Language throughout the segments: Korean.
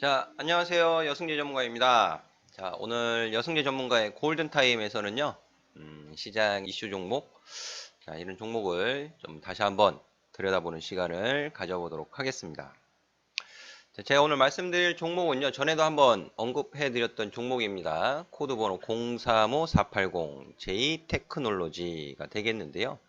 자, 안녕하세요. 여승재 전문가입니다. 자, 오늘 여승재 전문가의 골든타임에서는요, 음, 시장 이슈 종목, 자, 이런 종목을 좀 다시 한번 들여다보는 시간을 가져보도록 하겠습니다. 자, 제가 오늘 말씀드릴 종목은요, 전에도 한번 언급해드렸던 종목입니다. 코드번호 035480 J테크놀로지가 되겠는데요.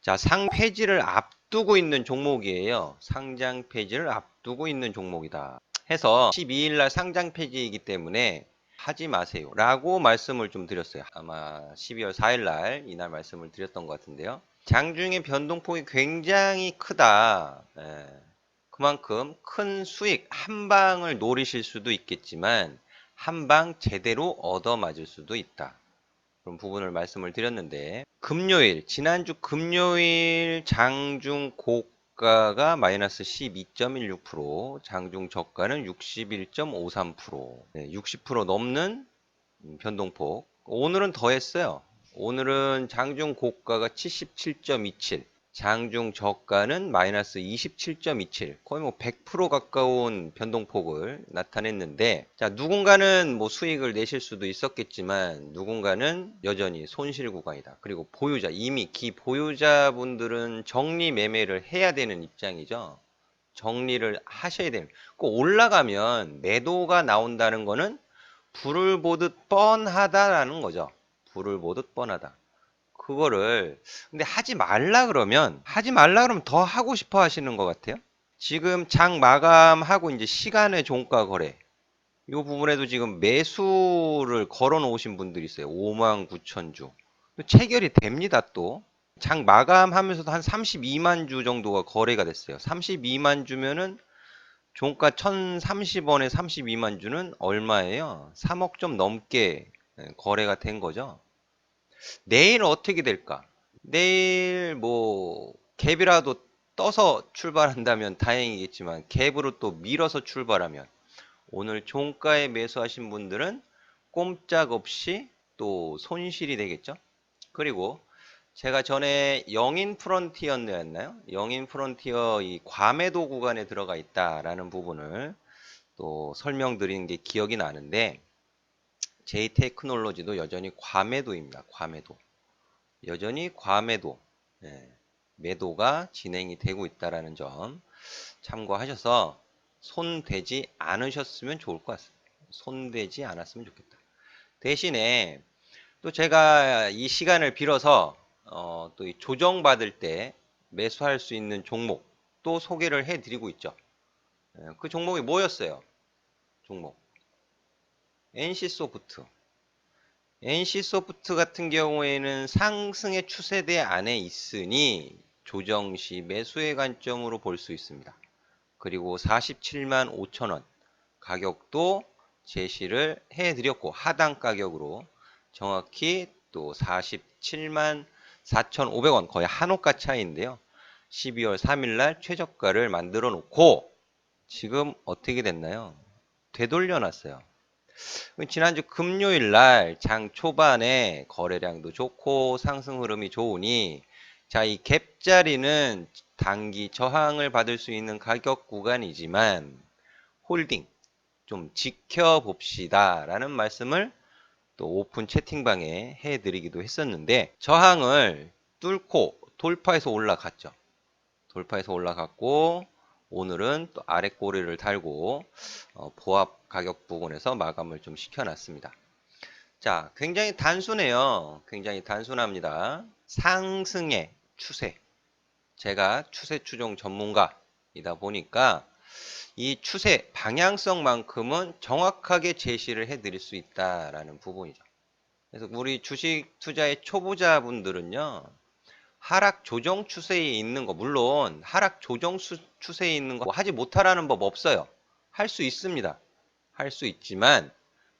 자, 상 폐지를 앞두고 있는 종목이에요. 상장 폐지를 앞두고 있는 종목이다. 해서 12일 날 상장 폐지이기 때문에 하지 마세요. 라고 말씀을 좀 드렸어요. 아마 12월 4일 날 이날 말씀을 드렸던 것 같은데요. 장중의 변동폭이 굉장히 크다. 예, 그만큼 큰 수익 한 방을 노리실 수도 있겠지만 한 방 제대로 얻어 맞을 수도 있다. 그런 부분을 말씀을 드렸는데 금요일 지난주 금요일 장중 고가가 마이너스 12.16% 장중 저가는 61.53% 네, 60% 넘는 음, 변동폭. 오늘은 더 했어요. 오늘은 장중 고가가 77.27 장중 저가는 마이너스 27.27 거의 뭐 100% 가까운 변동폭을 나타냈는데 자 누군가는 뭐 수익을 내실 수도 있었겠지만 누군가는 여전히 손실 구간이다. 그리고 보유자 이미 기 보유자 분들은 정리 매매를 해야 되는 입장이죠. 정리를 하셔야 되는 꼭 올라가면 매도가 나온다는 거는 불을 보듯 뻔하다라는 거죠. 불을 보듯 뻔하다 그거를 근데 하지 말라 그러면 하지 말라 그러면 더 하고 싶어 하시는 것 같아요. 지금 장 마감하고 이제 시간의 종가 거래 이 부분에도 지금 매수를 걸어 놓으신 분들이 있어요. 5만 9천 주. 체결이 됩니다 또. 장 마감하면서도 한 32만 주 정도가 거래가 됐어요. 32만 주면은 종가 1,030원에 32만 주는 얼마예요? 3억 좀 넘게 예, 거래가 된 거죠. 내일 어떻게 될까? 내일 뭐 갭이라도 떠서 출발한다면 다행이겠지만 갭으로 또 밀어서 출발하면 오늘 종가에 매수하신 분들은 꼼짝없이 또 손실이 되겠죠. 그리고 제가 전에 영인 프론티어였나요? 영인 프론티어 이 과매도 구간에 들어가 있다라는 부분을 또 설명드린 게 기억이 나는데 J테크놀로지도 여전히 과매도입니다. 과매도. 여전히 과매도. 예, 매도가 진행이 되고 있다라는 점 참고하셔서 손대지 않으셨으면 좋을 것 같습니다. 손대지 않았으면 좋겠다. 대신에 또 제가 이 시간을 빌어서 어, 또 조정받을 때 매수할 수 있는 종목 또 소개를 해드리고 있죠. 예, 그 종목이 뭐였어요? 종목. NC소프트. NC소프트 같은 경우에는 상승의 추세대 안에 있으니 조정 시 매수의 관점으로 볼 수 있습니다. 그리고 47만 5천원 가격도 제시를 해드렸고 하단 가격으로 정확히 또 47만 4,500원 거의 한호가 차이인데요. 12월 3일날 최저가를 만들어 놓고 지금 어떻게 됐나요? 되돌려 놨어요. 지난주 금요일 날 장 초반에 거래량도 좋고 상승 흐름이 좋으니 자, 이 갭자리는 단기 저항을 받을 수 있는 가격 구간이지만 홀딩 좀 지켜봅시다 라는 말씀을 또 오픈 채팅방에 해드리기도 했었는데 저항을 뚫고 돌파해서 올라갔죠. 돌파해서 올라갔고 오늘은 또 아래 꼬리를 달고 어, 보합 가격 부분에서 마감을 좀 시켜놨습니다. 자, 굉장히 단순해요. 굉장히 단순합니다. 상승의 추세. 제가 추세 추종 전문가이다 보니까 이 추세 방향성만큼은 정확하게 제시를 해드릴 수 있다라는 부분이죠. 그래서 우리 주식 투자의 초보자분들은요, 하락 조정 추세에 있는 거 물론 하락 조정 수, 추세에 있는 거 하지 못하라는 법 없어요. 할 수 있습니다. 할 수 있지만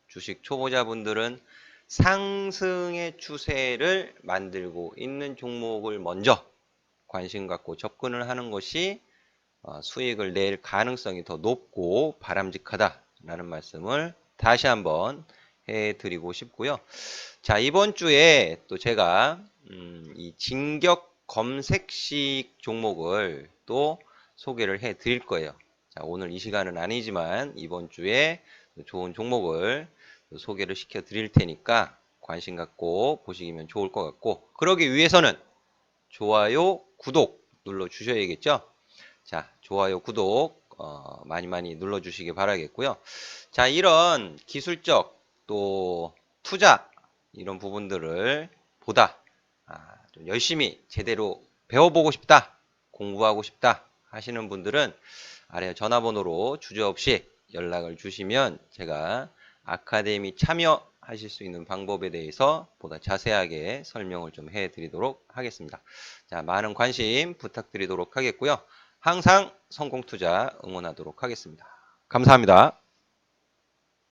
주식 초보자분들은 상승의 추세를 만들고 있는 종목을 먼저 관심 갖고 접근을 하는 것이 어, 수익을 낼 가능성이 더 높고 바람직하다라는 말씀을 다시 한번 해드리고 싶고요. 자 이번 주에 또 제가 음, 이 진격 검색식 종목을 또 소개를 해 드릴 거예요. 자, 오늘 이 시간은 아니지만 이번 주에 좋은 종목을 소개를 시켜 드릴 테니까 관심 갖고 보시면 좋을 것 같고 그러기 위해서는 좋아요, 구독 눌러 주셔야겠죠? 자, 좋아요, 구독 어, 많이 많이 눌러 주시기 바라겠고요. 자, 이런 기술적 또 투자 이런 부분들을 보다 아, 좀 열심히 제대로 배워보고 싶다, 공부하고 싶다 하시는 분들은 아래 전화번호로 주저없이 연락을 주시면 제가 아카데미 참여하실 수 있는 방법에 대해서 보다 자세하게 설명을 좀 해드리도록 하겠습니다. 자, 많은 관심 부탁드리도록 하겠고요. 항상 성공 투자 응원하도록 하겠습니다. 감사합니다.